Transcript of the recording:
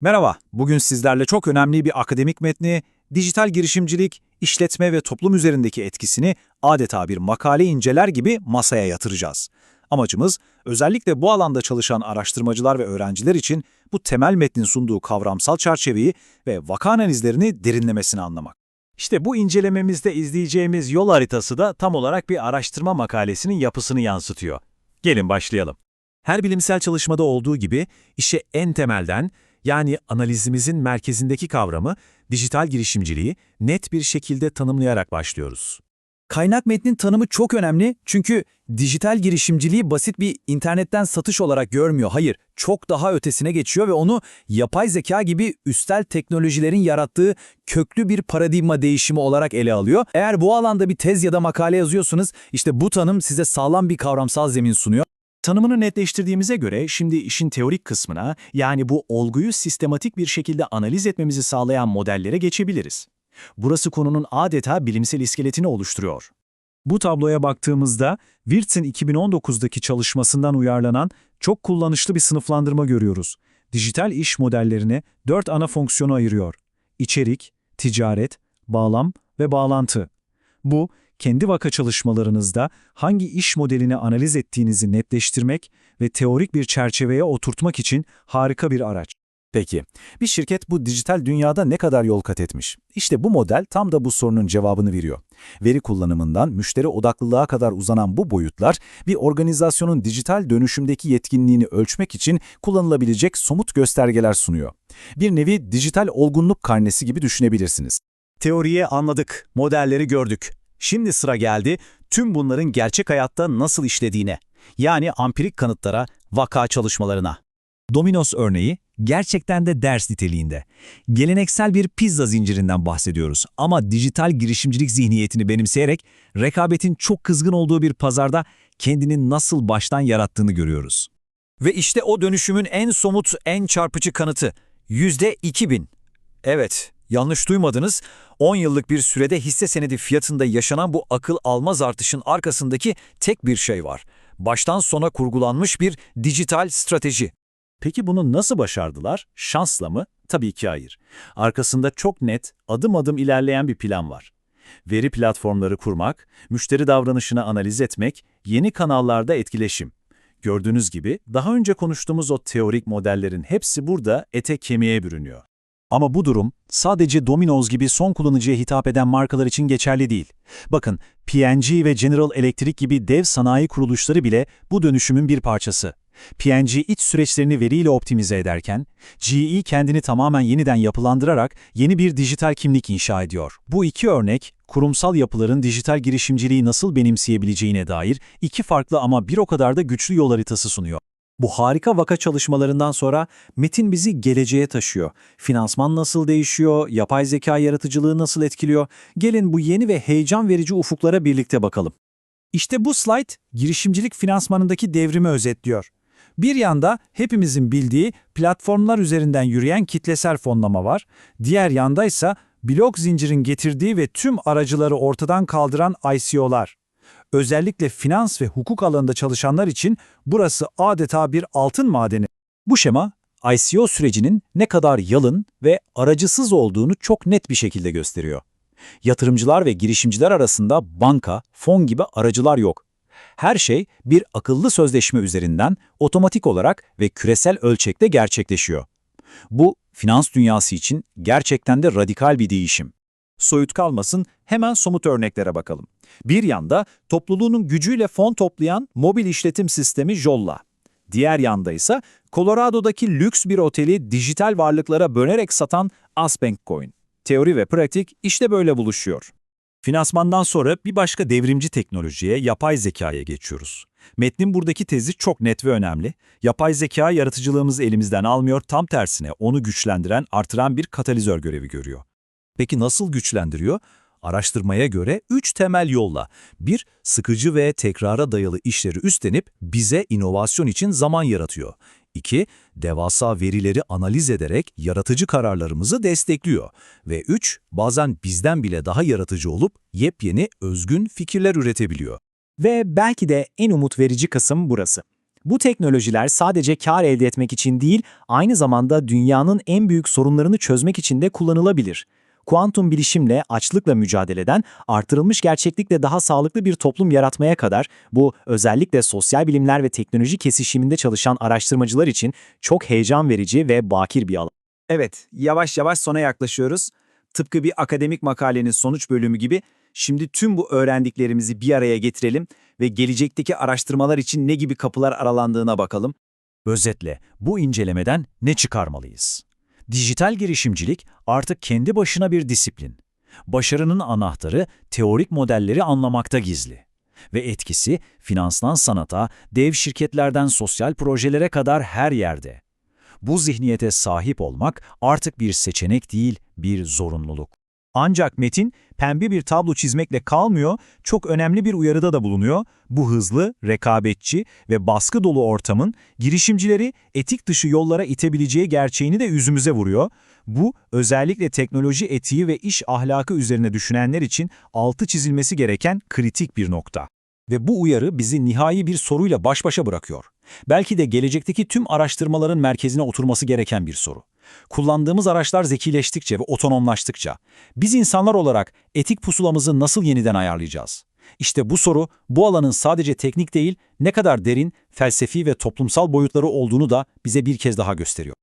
Merhaba, bugün sizlerle çok önemli bir akademik metni, dijital girişimcilik, işletme ve toplum üzerindeki etkisini adeta bir makale inceler gibi masaya yatıracağız. Amacımız, özellikle bu alanda çalışan araştırmacılar ve öğrenciler için bu temel metnin sunduğu kavramsal çerçeveyi ve vaka analizlerini derinlemesine anlamak. İşte bu incelememizde izleyeceğimiz yol haritası da tam olarak bir araştırma makalesinin yapısını yansıtıyor. Gelin başlayalım. Her bilimsel çalışmada olduğu gibi işe en temelden yani analizimizin merkezindeki kavramı dijital girişimciliği net bir şekilde tanımlayarak başlıyoruz. Kaynak metnin tanımı çok önemli çünkü dijital girişimciliği basit bir internetten satış olarak görmüyor. Hayır, çok daha ötesine geçiyor ve onu yapay zeka gibi üstel teknolojilerin yarattığı köklü bir paradigma değişimi olarak ele alıyor. Eğer bu alanda bir tez ya da makale yazıyorsunuz, işte bu tanım size sağlam bir kavramsal zemin sunuyor. Tanımını netleştirdiğimize göre şimdi işin teorik kısmına yani bu olguyu sistematik bir şekilde analiz etmemizi sağlayan modellere geçebiliriz. Burası konunun adeta bilimsel iskeletini oluşturuyor. Bu tabloya baktığımızda Wirtz'in 2019'daki çalışmasından uyarlanan çok kullanışlı bir sınıflandırma görüyoruz. Dijital iş modellerini dört ana fonksiyona ayırıyor. İçerik, ticaret, bağlam ve bağlantı. Bu, kendi vaka çalışmalarınızda hangi iş modelini analiz ettiğinizi netleştirmek ve teorik bir çerçeveye oturtmak için harika bir araç. Peki, bir şirket bu dijital dünyada ne kadar yol kat etmiş? İşte bu model tam da bu sorunun cevabını veriyor. Veri kullanımından müşteri odaklılığa kadar uzanan bu boyutlar, bir organizasyonun dijital dönüşümdeki yetkinliğini ölçmek için kullanılabilecek somut göstergeler sunuyor. Bir nevi dijital olgunluk karnesi gibi düşünebilirsiniz. Teoriyi anladık, modelleri gördük. Şimdi sıra geldi tüm bunların gerçek hayatta nasıl işlediğine. Yani ampirik kanıtlara, vaka çalışmalarına. Domino's örneği gerçekten de ders niteliğinde. Geleneksel bir pizza zincirinden bahsediyoruz ama dijital girişimcilik zihniyetini benimseyerek rekabetin çok kızgın olduğu bir pazarda kendini nasıl baştan yarattığını görüyoruz. Ve işte o dönüşümün en somut, en çarpıcı kanıtı. Yüzde 2000. Evet, yanlış duymadınız. 10 yıllık bir sürede hisse senedi fiyatında yaşanan bu akıl almaz artışın arkasındaki tek bir şey var. Baştan sona kurgulanmış bir dijital strateji. Peki bunu nasıl başardılar? Şansla mı? Tabii ki hayır. Arkasında çok net, adım adım ilerleyen bir plan var. Veri platformları kurmak, müşteri davranışını analiz etmek, yeni kanallarda etkileşim. Gördüğünüz gibi daha önce konuştuğumuz o teorik modellerin hepsi burada ete kemiğe bürünüyor. Ama bu durum sadece Domino's gibi son kullanıcıya hitap eden markalar için geçerli değil. Bakın P&G ve General Electric gibi dev sanayi kuruluşları bile bu dönüşümün bir parçası. P&G iç süreçlerini veriyle optimize ederken, GE kendini tamamen yeniden yapılandırarak yeni bir dijital kimlik inşa ediyor. Bu iki örnek, kurumsal yapıların dijital girişimciliği nasıl benimseyebileceğine dair iki farklı ama bir o kadar da güçlü yol haritası sunuyor. Bu harika vaka çalışmalarından sonra Metin bizi geleceğe taşıyor. Finansman nasıl değişiyor, yapay zeka yaratıcılığı nasıl etkiliyor? Gelin bu yeni ve heyecan verici ufuklara birlikte bakalım. İşte bu slide girişimcilik finansmanındaki devrimi özetliyor. Bir yanda hepimizin bildiği platformlar üzerinden yürüyen kitlesel fonlama var. Diğer yanda ise blok zincirin getirdiği ve tüm aracıları ortadan kaldıran ICO'lar. Özellikle finans ve hukuk alanında çalışanlar için burası adeta bir altın madeni. Bu şema, ICO sürecinin ne kadar yalın ve aracısız olduğunu çok net bir şekilde gösteriyor. Yatırımcılar ve girişimciler arasında banka, fon gibi aracılar yok. Her şey bir akıllı sözleşme üzerinden otomatik olarak ve küresel ölçekte gerçekleşiyor. Bu, finans dünyası için gerçekten de radikal bir değişim. Soyut kalmasın, hemen somut örneklere bakalım. Bir yanda topluluğunun gücüyle fon toplayan mobil işletim sistemi Jolla. Diğer yanda ise Colorado'daki lüks bir oteli dijital varlıklara bönerek satan Asbank Coin. Teori ve pratik işte böyle buluşuyor. Finansmandan sonra bir başka devrimci teknolojiye, yapay zekaya geçiyoruz. Metnin buradaki tezi çok net ve önemli. Yapay zeka yaratıcılığımızı elimizden almıyor, tam tersine onu güçlendiren, artıran bir katalizör görevi görüyor. Peki nasıl güçlendiriyor? Araştırmaya göre 3 temel yolla. 1. Sıkıcı ve tekrara dayalı işleri üstlenip bize inovasyon için zaman yaratıyor. 2. Devasa verileri analiz ederek yaratıcı kararlarımızı destekliyor. Ve 3. Bazen bizden bile daha yaratıcı olup yepyeni, özgün fikirler üretebiliyor. Ve belki de en umut verici kısım burası. Bu teknolojiler sadece kar elde etmek için değil, aynı zamanda dünyanın en büyük sorunlarını çözmek için de kullanılabilir. Kuantum bilişimle, açlıkla mücadeleden, artırılmış gerçeklikle daha sağlıklı bir toplum yaratmaya kadar bu özellikle sosyal bilimler ve teknoloji kesişiminde çalışan araştırmacılar için çok heyecan verici ve bakir bir alan. Evet, yavaş yavaş sona yaklaşıyoruz. Tıpkı bir akademik makalenin sonuç bölümü gibi şimdi tüm bu öğrendiklerimizi bir araya getirelim ve gelecekteki araştırmalar için ne gibi kapılar aralandığına bakalım. Özetle bu incelemeden ne çıkarmalıyız? Dijital girişimcilik artık kendi başına bir disiplin. Başarının anahtarı teorik modelleri anlamakta gizli. Ve etkisi finanstan sanata, dev şirketlerden sosyal projelere kadar her yerde. Bu zihniyete sahip olmak artık bir seçenek değil, bir zorunluluk. Ancak Metin, pembe bir tablo çizmekle kalmıyor, çok önemli bir uyarıda da bulunuyor. Bu hızlı, rekabetçi ve baskı dolu ortamın girişimcileri etik dışı yollara itebileceği gerçeğini de yüzümüze vuruyor. Bu, özellikle teknoloji etiği ve iş ahlakı üzerine düşünenler için altı çizilmesi gereken kritik bir nokta. Ve bu uyarı bizi nihai bir soruyla baş başa bırakıyor. Belki de gelecekteki tüm araştırmaların merkezine oturması gereken bir soru. Kullandığımız araçlar zekileştikçe ve otonomlaştıkça biz insanlar olarak etik pusulamızı nasıl yeniden ayarlayacağız? İşte bu soru bu alanın sadece teknik değil ne kadar derin, felsefi ve toplumsal boyutları olduğunu da bize bir kez daha gösteriyor.